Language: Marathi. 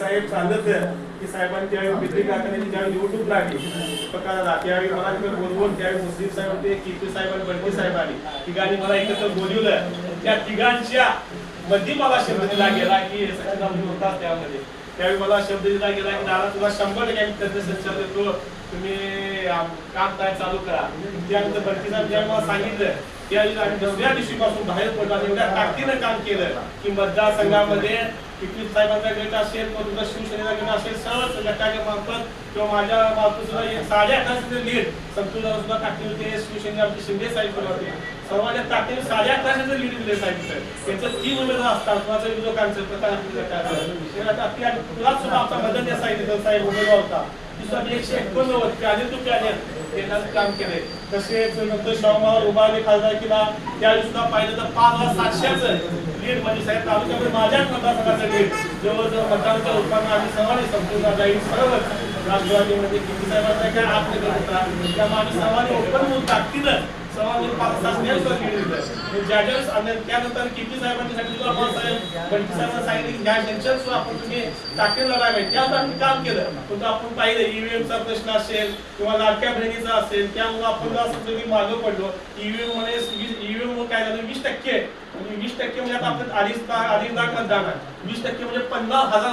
साहेब सांगितलं की साहेबांनी त्यावेळी पित्री कारखान्याची ज्यावेळी निवडणूक लागली. पकाला त्यावेळी मला तिकडे बोलवून त्यावेळी मुस्लिम साहेब होते कीर्ती साहेब आणि बंटी साहेब आली. तिघांनी मला एकत्र बोलवलं. त्या तिघांच्या मध्ये मला शब्द दिला गेला की सचिन होता त्यामध्ये. त्यावेळी मला शब्द दिला गेला की दादा तुला शंभर टक्के आम्ही संचार देतो. तुम्ही काम काय चालू करा. त्यानंतर बंटी साहेब ज्यावेळी मला सांगितलं या दुसऱ्या दिवशीपासून बाहेर पडलो आणि एवढ्या ताकदीनं काम केलं की मतदारसंघामध्ये पिपली साहेबांचा गट असेल किंवा तुमचा शिवसेनेचा गट असेल सर्वच गटाच्या मार्फत किंवा माझ्या मार्फत सुद्धा साडे अकराशे लीड संतुला सुद्धा टाकले होते. शिवसेने आमचे शिंदे साहेब होते. सर्वांच्या ताकदीने साडे अकराशे लीड दिले साहेब त्यांचं तीन उमेदवार असतात. कुणाचं विरोधकांचं प्रकार गटाचं तुला सुद्धा आमचा मदत या साहेब साहेब उमेदवार होता. दुसरा एकशे एकोणनव्वद काम केले तसेच नंतर शाहूमावर उभारले त्यावेळी सुद्धा पाहिलं तर पाच हजार सातशेच लीड म्हणजे साहेब तालुक्यामध्ये माझ्याच मतदारसंघाचं लीड. जवळजवळ मतदानाच्या उत्पन्न आम्ही सर्वांनी संपूर्ण जाईल सर्वच राष्ट्रवादीमध्ये किती साहेबांचा काय? आत्मनिर्भर होता. त्यामुळे आम्ही सर्वांनी ओपन होऊन ताकदीनं सर्वांनी पाच सहा आणि त्यानंतर किती साहेबांनी सांगितलं साहेब बंटी साहेबांना सांगितलं ह्या आपण तुम्ही पाहिजे आम्ही काम केलं. पण आपण पाहिलं ईव्हीएमचा प्रश्न असेल किंवा लाडक्या बहिणीचा असेल त्यामुळे आपण असं मागं पडलो. ईव्हीएममध्ये ईव्हीएम काय झालं? वीस टक्के. वीस टक्के म्हणजे आता आपण अडीच लाख अडीच लाख मतदान आहे. वीस टक्के म्हणजे पन्नास हजार